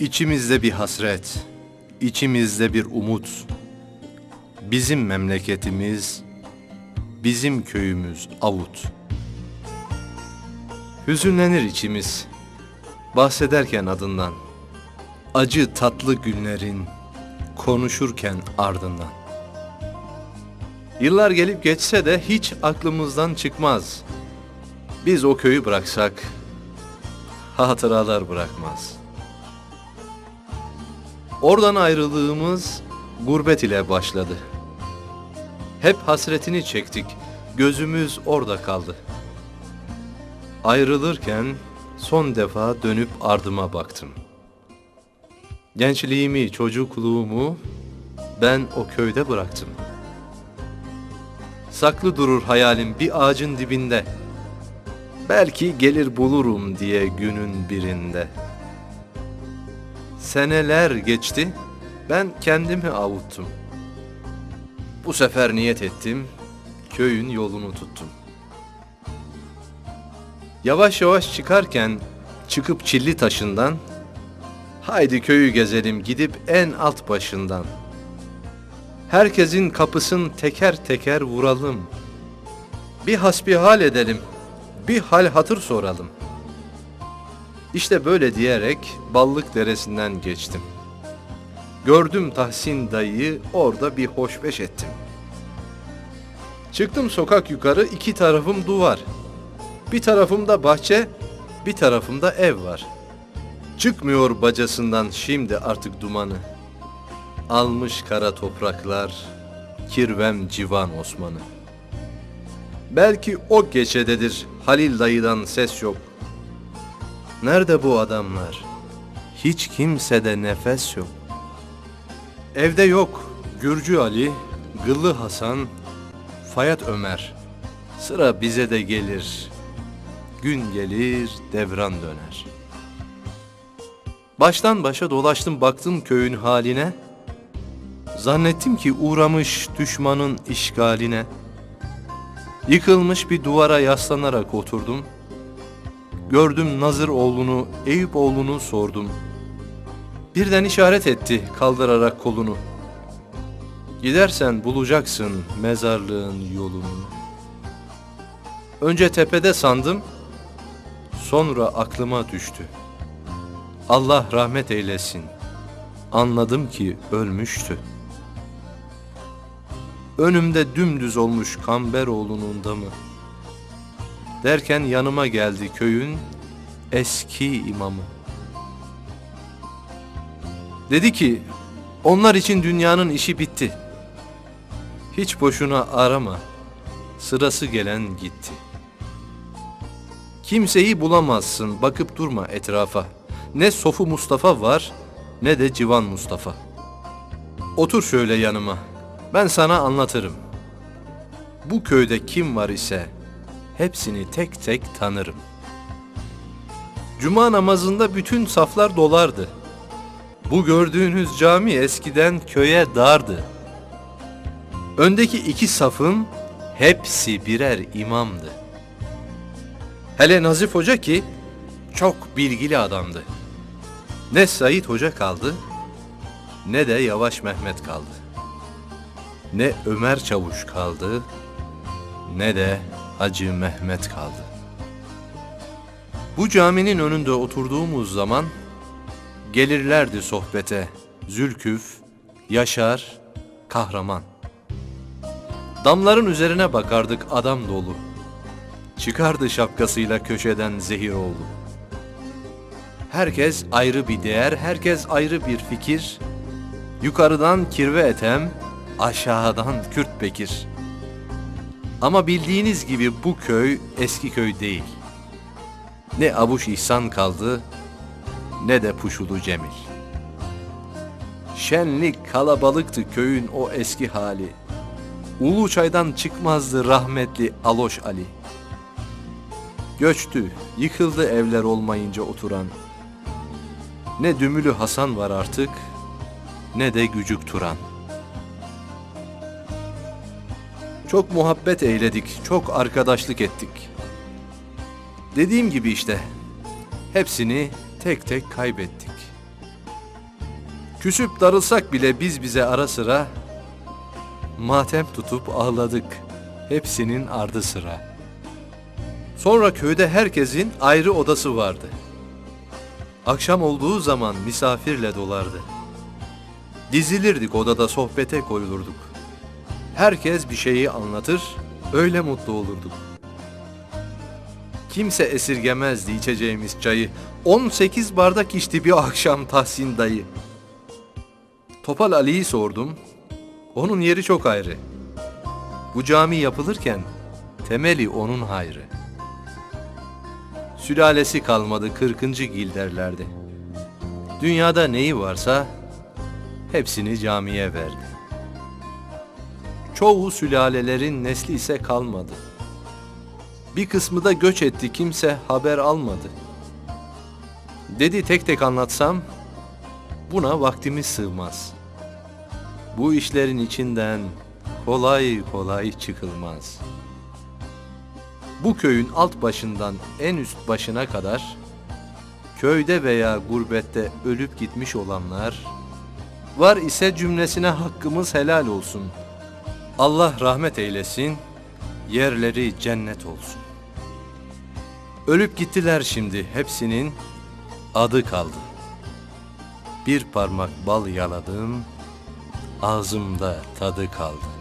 İçimizde bir hasret, içimizde bir umut. Bizim memleketimiz, bizim köyümüz Avut. Hüzünlenir içimiz, bahsederken adından. Acı tatlı günlerin, konuşurken ardından. Yıllar gelip geçse de hiç aklımızdan çıkmaz. Biz o köyü bıraksak, hatıralar bırakmaz.'' Oradan ayrılığımız gurbet ile başladı. Hep hasretini çektik, gözümüz orada kaldı. Ayrılırken son defa dönüp ardıma baktım. Gençliğimi, çocukluğumu ben o köyde bıraktım. Saklı durur hayalim bir ağacın dibinde. Belki gelir bulurum diye günün birinde.'' Seneler geçti, ben kendimi avuttum. Bu sefer niyet ettim, köyün yolunu tuttum. Yavaş yavaş çıkarken, çıkıp çilli taşından, haydi köyü gezelim gidip en alt başından. Herkesin kapısın teker teker vuralım. Bir hasbihal edelim, bir hal hatır soralım.'' İşte böyle diyerek Ballık Deresi'nden geçtim. Gördüm Tahsin dayıyı orada bir hoşbeş ettim. Çıktım sokak yukarı iki tarafım duvar. Bir tarafımda bahçe, bir tarafımda ev var. Çıkmıyor bacasından şimdi artık dumanı. Almış kara topraklar, kirvem civan Osman'ı. Belki o gecededir Halil dayıdan ses yok. Nerede bu adamlar? Hiç kimsede nefes yok. Evde yok Gürcü Ali, Gıllı Hasan, Fayat Ömer. Sıra bize de gelir. Gün gelir, devran döner. Baştan başa dolaştım baktım köyün haline. Zannettim ki uğramış düşmanın işgaline. Yıkılmış bir duvara yaslanarak oturdum. Gördüm Nazır oğlunu, Eyüp oğlunu sordum. Birden işaret etti kaldırarak kolunu. Gidersen bulacaksın mezarlığın yolunu. Önce tepede sandım, sonra aklıma düştü. Allah rahmet eylesin. Anladım ki ölmüştü. Önümde dümdüz olmuş Kamber oğlunun damı. Derken yanıma geldi köyün eski imamı. Dedi ki, onlar için dünyanın işi bitti. Hiç boşuna arama, sırası gelen gitti. Kimseyi bulamazsın, bakıp durma etrafa. Ne Sofu Mustafa var, ne de Civan Mustafa. Otur şöyle yanıma, ben sana anlatırım. Bu köyde kim var ise, hepsini tek tek tanırım. Cuma namazında bütün saflar dolardı. Bu gördüğünüz cami eskiden köye dardı. Öndeki iki safın hepsi birer imamdı. Hele Nazif Hoca ki çok bilgili adamdı. Ne Said Hoca kaldı ne de Yavaş Mehmet kaldı. Ne Ömer Çavuş kaldı ne de Hacı Mehmet kaldı. Bu caminin önünde oturduğumuz zaman gelirlerdi sohbete Zülküf, Yaşar, Kahraman. Damların üzerine bakardık adam dolu. Çıkardı şapkasıyla köşeden Zehiroğlu. Herkes ayrı bir değer, herkes ayrı bir fikir. Yukarıdan Kirve Etem, aşağıdan Kürt Bekir.'' Ama bildiğiniz gibi bu köy eski köy değil. Ne Abuş İhsan kaldı ne de Puşulu Cemil. Şenlik kalabalıktı köyün o eski hali. Ulu çaydan çıkmazdı rahmetli Aloş Ali. Göçtü, yıkıldı evler olmayınca oturan. Ne Dümülü Hasan var artık, ne de Gücük Turan.'' Çok muhabbet eyledik, çok arkadaşlık ettik. Dediğim gibi işte, hepsini tek tek kaybettik. Küsüp darılsak bile biz bize ara sıra matem tutup ağladık. Hepsinin ardı sıra. Sonra köyde herkesin ayrı odası vardı. Akşam olduğu zaman misafirle dolardı. Dizilirdik odada sohbete koyulurduk. Herkes bir şeyi anlatır, öyle mutlu olurduk. Kimse esirgemezdi içeceğimiz çayı. 18 bardak içti bir akşam Tahsin dayı. Topal Ali'yi sordum. Onun yeri çok ayrı. Bu cami yapılırken temeli onun hayrı. Sülalesi kalmadı 40. gil derlerdi. Dünyada neyi varsa hepsini camiye verdi. Çoğu sülalelerin nesli ise kalmadı. Bir kısmı da göç etti kimse haber almadı. Dedi tek tek anlatsam buna vaktimiz sığmaz. Bu işlerin içinden kolay kolay çıkılmaz. Bu köyün alt başından en üst başına kadar köyde veya gurbette ölüp gitmiş olanlar var ise cümlesine hakkımız helal olsun. Allah rahmet eylesin, yerleri cennet olsun. Ölüp gittiler şimdi hepsinin adı kaldı. Bir parmak bal yaladım, ağzımda tadı kaldı.